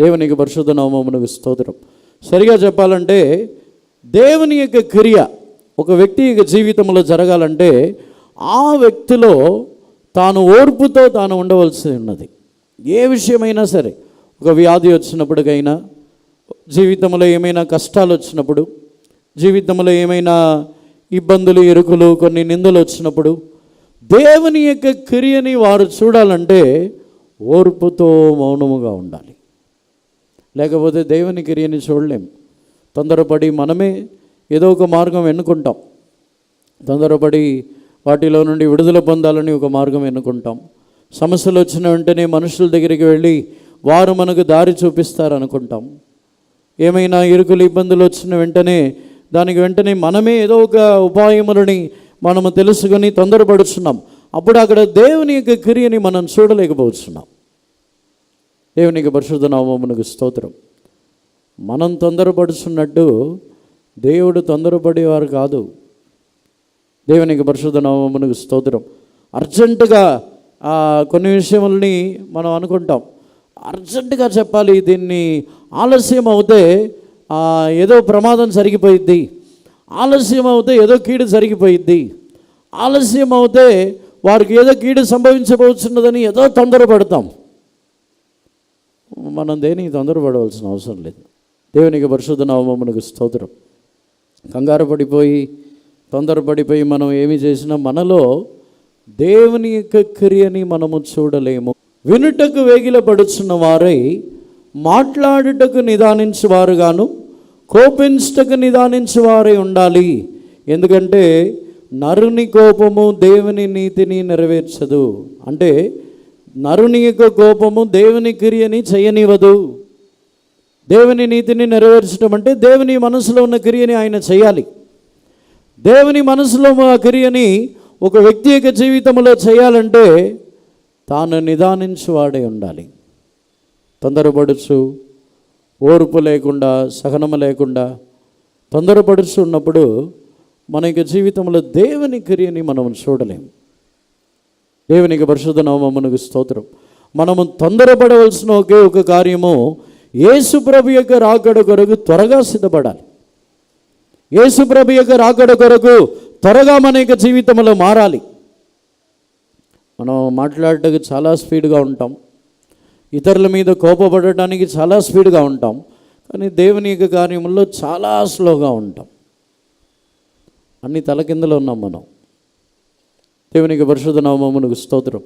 దేవునికి పరిశుద్ధ నామమునకు స్తోత్రం సరిగా చెప్పాలంటే దేవుని యొక్క క్రియ ఒక వ్యక్తి యొక్క జీవితంలో జరగాలంటే ఆ వ్యక్తిలో తాను ఓర్పుతో తాను ఉండవలసి ఉన్నది. ఏ విషయమైనా సరే ఒక వ్యాధి వచ్చినప్పటికైనా జీవితంలో ఏమైనా కష్టాలు వచ్చినప్పుడు జీవితంలో ఏమైనా ఇబ్బందులు ఇరుకులు కొన్ని నిందలు వచ్చినప్పుడు దేవుని యొక్క క్రియని వారు చూడాలంటే ఓర్పుతో మౌనముగా ఉండాలి. లేకపోతే దేవుని క్రియని చూడలేం. తొందరపడి మనమే ఏదో ఒక మార్గం ఎన్నుకుంటాం. తొందరపడి వాటిలో నుండి విడుదల పొందాలని ఒక మార్గం ఎన్నుకుంటాం. సమస్యలు వచ్చిన వెంటనే మనుషుల దగ్గరికి వెళ్ళి వారు మనకు దారి చూపిస్తారు అనుకుంటాం ఏమైనా ఇరుకులు ఇబ్బందులు వచ్చిన వెంటనే దానికి వెంటనే మనమే ఏదో ఒక ఉపాయములని మనము తెలుసుకొని తొందరపడుచున్నాం. అప్పుడు అక్కడ దేవుని యొక్క క్రియని మనం చూడలేకపోతున్నాం. దేవునికి పరిశుద్ధ నామమునకు స్తోత్రం. మనం తొందరపడుచున్నట్టు దేవుడు తొందరపడేవారు కాదు. దేవునికి పరిశుద్ధ నామమునకు స్తోత్రం. అర్జెంటుగా కొన్ని విషయముల్ని మనం అనుకుంటాం. అర్జెంటుగా చెప్పాలి దీన్ని ఆలస్యం అవుతే ఏదో ప్రమాదం జరిగిపోయిద్ది. ఆలస్యం అవుతే ఏదో కీడు జరిగిపోయిద్ది. ఆలస్యం అవుతే వారికి ఏదో కీడు సంభవించబోతున్నదని ఏదో తొందరపడతాం. మనం దేనికి తొందరపడవలసిన అవసరం లేదు. దేవునికి పరిశుద్ధ నామమునకు స్తోత్రం. కంగారు పడిపోయి తొందరపడిపోయి మనం ఏమి చేసినా మనలో దేవుని యొక్క క్రియని మనము చూడలేము. వినుటకు వేగిలపడుచున్న వారై మాట్లాడుటకు నిదానించువారుగాను కోపించుటకు నిదానించేవారై ఉండాలి. ఎందుకంటే నరుని కోపము దేవుని నీతిని నెరవేర్చదు. అంటే నరుని యొక్క కోపము దేవుని క్రియని చేయనివ్వదు. దేవుని నీతిని నెరవేర్చడం అంటే దేవుని మనసులో ఉన్న క్రియని ఆయన చేయాలి. దేవుని మనసులో ఆ క్రియని ఒక వ్యక్తి యొక్క జీవితంలో చేయాలంటే తాను నిదానించువాడే ఉండాలి. తొందరపడుచు ఓర్పు లేకుండా సహనము లేకుండా తొందరపడుచు ఉన్నప్పుడు మన యొక్క జీవితంలో దేవుని క్రియని మనం చూడలేము. దేవునికి పరిశుద్ధ నామమునకు స్తోత్రం. మనము తొందరపడవలసిన ఒకే ఒక కార్యము ఏసుప్రభు ప్రభు యొక్క రాకడ కొరకు త్వరగా సిద్ధపడాలి. ఏసుప్రభు ప్రభు యొక్క రాకడ కొరకు త్వరగా మన యొక్క జీవితంలో మారాలి. మనం మాట్లాడటానికి చాలా స్పీడ్గా ఉంటాం. ఇతరుల మీద కోపపడటానికి చాలా స్పీడ్గా ఉంటాం. కానీ దేవుని యొక్క కార్యముల్లో చాలా స్లోగా ఉంటాం. అన్ని తలకిందలో ఉన్నాం మనం. దేవునికి పరిశుద్ధ నామమునకు స్తోత్రం.